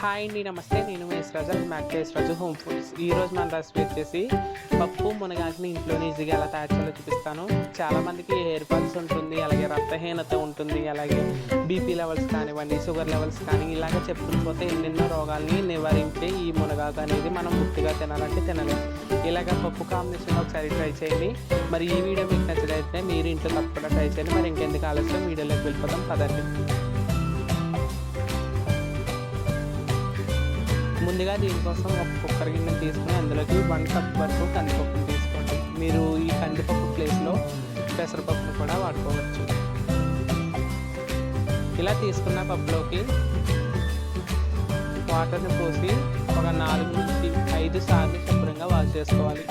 Hi అండి నమస్తే నేను మేస్రాజు మ్యాక్ రజు హోమ్ ఫుడ్స్ ఈరోజు మన రెసిపీ వచ్చేసి పప్పు మునగాకుని ఇంట్లోనే ఈజీగా ఎలా తయారు చేయాలో చూపిస్తాను. చాలామందికి హెయిర్ ఫాల్స్ ఉంటుంది అలాగే రక్తహీనత ఉంటుంది అలాగే బీపీ లెవెల్స్ కానివ్వండి షుగర్ లెవెల్స్ కానీ ఇలాగ చెప్పుకుని ఎన్నెన్నో రోగాల్ని నివారించే ఈ మునగాకు అనేది మనం గుర్తుగా తినాలంటే తినలేము ఇలాగ పప్పు కాంబినేషన్ ఒకసారి ట్రై చేయండి. మరి ఈ వీడియో మీకు నచ్చినట్లయితే మీరు ఇంట్లో తప్పకుండా ట్రై చేయండి. మరి ఇంకెందుకు ఆలస్యం? వీడియోలోకి వెళ్ళిపోతాం పదండి. ముందుగా దీనికోసం ఒక కుక్కర్ గిన్నె తీసుకుని అందులోకి వన్ కప్ వరకు కందిపప్పును తీసుకోండి. మీరు ఈ కందిపప్పు ప్లేస్లో పెసరపప్పును కూడా వాడుకోవచ్చు. ఇలా తీసుకున్న పప్పులోకి వాటర్ని పోసి ఒక నాలుగు నుంచి ఐదు సార్లు శుభ్రంగా వాష్ చేసుకోవాలి.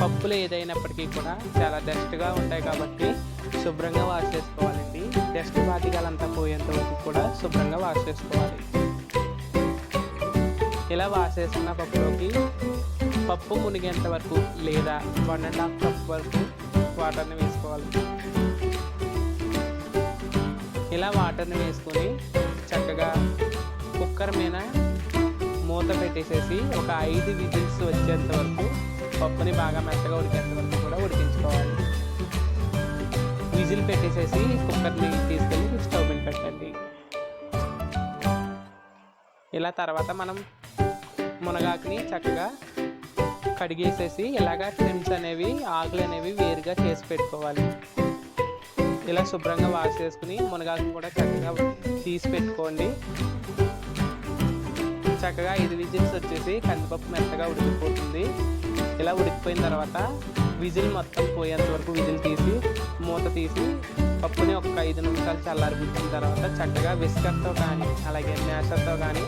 పప్పులు ఏదైనప్పటికీ కూడా చాలా డస్ట్గా ఉంటాయి కాబట్టి శుభ్రంగా వాష్ చేసుకోవాలండి. డస్ట్ పాతికలంతా పోయేంత వరకు కూడా శుభ్రంగా వాష్ చేసుకోవాలి. ఇలా వాష్ పప్పులోకి పప్పు మునిగేంత వరకు లేదా వన్ అండ్ హాఫ్ కప్ వరకు వాటర్ని వేసుకోవాలి. ఇలా వాటర్ని వేసుకొని చక్కగా కుక్కర్ మీద మూత పెట్టేసేసి ఒక ఐదు విజిల్స్ వచ్చేంత వరకు పప్పుని బాగా మెత్తగా ఉడికేంత వరకు కూడా ఉడికించుకోవాలి. విజిల్ పెట్టేసేసి కుక్కర్ని తీసుకెళ్ళి స్టవ్ మీద పెట్టండి. ఇలా తర్వాత మనం మునగాకుని చక్కగా కడిగేసేసి ఇలాగ ట్రిమ్స్ అనేవి ఆకులు అనేవి వేరుగా చేసి పెట్టుకోవాలి. ఇలా శుభ్రంగా వాష్ చేసుకుని మునగాకుని కూడా చక్కగా తీసి పెట్టుకోండి. చక్కగా ఐదు విజిల్స్ వచ్చేసి కందిపప్పు మెత్తగా ఉడికిపోతుంది. ఇలా ఉడికిపోయిన తర్వాత విజిల్ మొత్తం పోయేంత వరకు విజిల్ తీసి మూత తీసి పప్పుని ఒక ఐదు నిమిషాలు చల్లారిపించిన తర్వాత చక్కగా విస్కర్తో కానీ అలాగే మ్యాషర్తో కానీ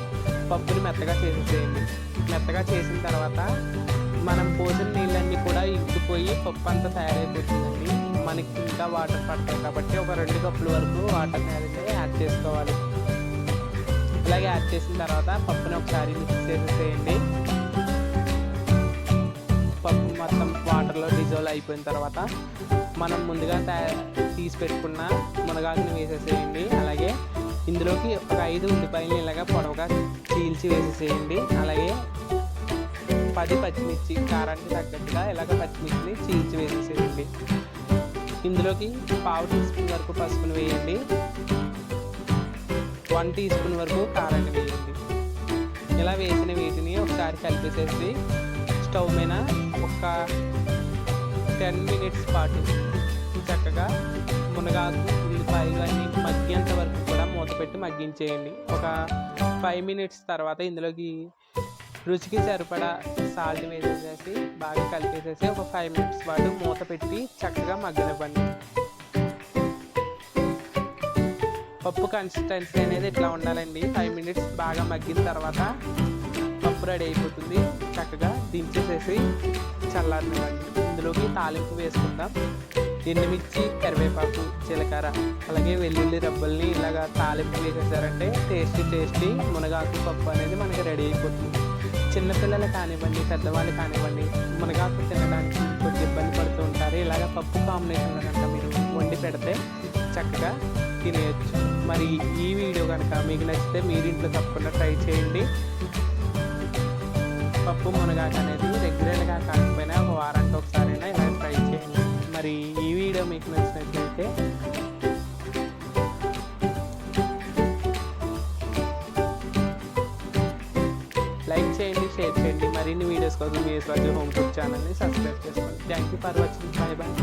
పప్పుని మెత్తగా చేసేసేయండి. మెత్తగా చేసిన తర్వాత మనం పోసిన నీళ్ళన్నీ కూడా ఇంకిపోయి పప్పు అంతా తయారైపోతుందండి. మనకి ఇంకా వాటర్ పడతాయి కాబట్టి ఒక రెండు కప్పుల వరకు వాటర్ అనేది యాడ్ చేసుకోవాలి. ఇలాగే యాడ్ చేసిన తర్వాత పప్పుని ఒకసారి మిక్స్ చేసేసేయండి. పప్పు మొత్తం వాటర్లో డిజాల్వ్ అయిపోయిన తర్వాత మనం ముందుగా తయారు తీసి పెట్టుకున్న మునగాకుని వేసేసేయండి. అలాగే ఇందులోకి ఒక ఐదు ఉల్లిపాయలు ఇలాగా పొడవుగా చీల్చి వేసేసేయండి. అలాగే పది పచ్చిమిర్చి కారానికి తగ్గట్టుగా ఇలాగ పచ్చిమిర్చిని చీల్చి వేసేసేయండి. ఇందులోకి పావు టీ స్పూన్ వరకు పసుపుని వేయండి. వన్ టీ స్పూన్ వరకు కారాన్ని వేయండి. ఇలా వేసిన వీటిని ఒకసారి కలిపేసేసి స్టవ్ మీద ఒక టెన్ మినిట్స్ పాటు. చక్కగా మునగాకు ఉల్లిపాయలు అన్ని మగ్గేంత వరకు కూడా మూత పెట్టి మగ్గించేయండి. ఒక ఫైవ్ మినిట్స్ తర్వాత ఇందులోకి రుచికి సరిపడా సాల్ట్ వేసేసేసి బాగా కలిపేసేసి ఒక ఫైవ్ మినిట్స్ పాటు మూత పెట్టి చక్కగా మగ్గనివ్వండి. పప్పు కన్సిస్టెన్సీ అనేది ఇట్లా ఉండాలండి. ఫైవ్ మినిట్స్ బాగా మగ్గిన తర్వాత పప్పు రెడీ అయిపోతుంది. చక్కగా దించేసేసి చల్లారనివ్వండి ఇందులోకి తాలింపు వేసుకుందాం. ఎండుమిర్చి కరివేపాకు జీలకర్ర అలాగే వెల్లుల్లి రబ్బల్ని ఇలాగా తాలింపు వేసేసారంటే టేస్టీ టేస్టీ మునగాకు పప్పు అనేది మనకి రెడీ అయిపోతుంది. చిన్నపిల్లలు కానివ్వండి పెద్దవాళ్ళు కానివ్వండి మునగాకు తినడానికి కొంచెం ఇబ్బంది పడుతూ ఉంటారు. ఇలాగ పప్పు కాంబినేషన్ కనుక మీరు వండి పెడితే చక్కగా తినేయచ్చు. మరి ఈ వీడియో కనుక మీకు నచ్చితే మీరు ఇంట్లో తప్పకుండా ట్రై చేయండి. పప్పు మునగాకు అనేది రెగ్యులర్గా కాకపోయినా ఒక వారానికి ఒకసారైనా ఇలా ట్రై చేయండి. మరి ఈ వీడియో మీకు నచ్చినట్లయితే లైక్ చేయండి షేర్ చేయండి. మరిన్ని వీడియోస్ కోసం మీ స్వాజు హోమ్ ఫుడ్ ఛానల్ని సబ్స్క్రైబ్ చేసుకోండి. Thank you for watching. Bye bye.